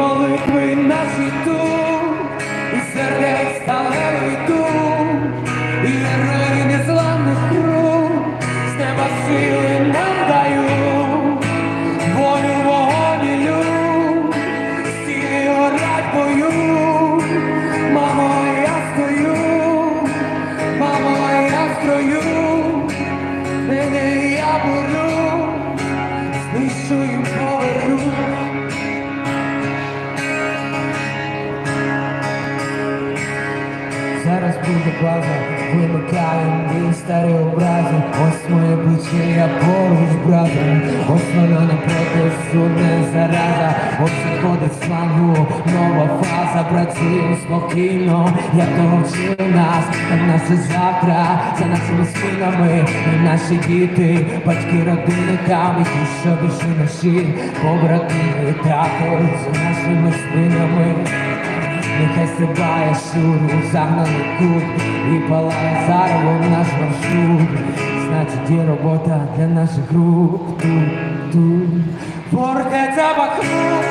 молитви наші тут, і сердець сталевий тут, і герої незламних круг, з неба сили нам дають, волю вогонь люд, стіни горять бою, мамо, я стою, мамо, я строю, мене я борю, знищую, Зараз буде база, вимикаємо дві старі образи. Ось моє плече, я поруч бразом Ось вона напроти судне зараза. Ось заходить з флангу, нова фаза. Працюємо спокійно, як того вчили нас. Там наше завтра, за нашими спинами. І наші діти, батьки, родини там І ті, що більше наші. Побратими Також за нашими спинами Нехай стрибає шуру, загнаний кут І палає зарево наш маршрут. Значить є робота для наших рук? Тут, тут. Фортеця Бахмут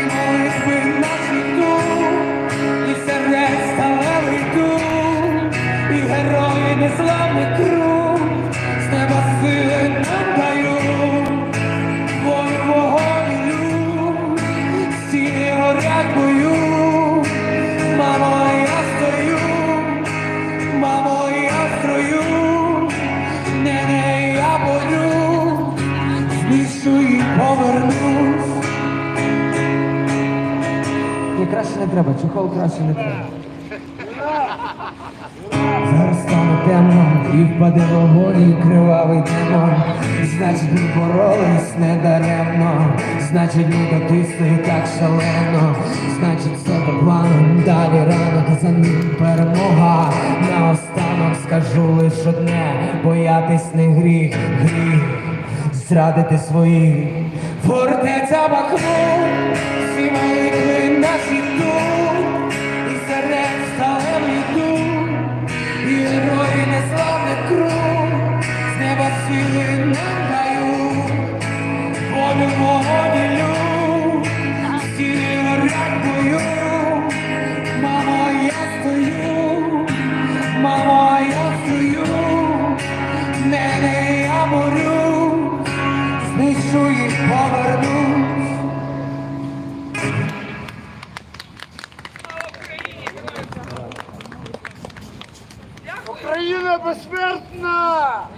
І молитви наші тут. І сердець сталевий тут І герої незламний круг Ні, краще не треба, чохол краще не треба. Зараз стане темно і впаде вогонь і кривавий демон. Значить ми боролись недаремно. Значить ми дотисли так шалено. Значить все по плану, далі рано за ним перемога. Наостанок скажу лиш одне. Боятись не гріх, гріх Зрадити свої Фортеця Бахмут Всі молитви наші тут І серед сталевий дух і герої неславних круг, з неба сили нам дають, волю вогонь і люд, стіни горять бою, мамо, я стою, мамо, я стою, не, Україна безсмертна!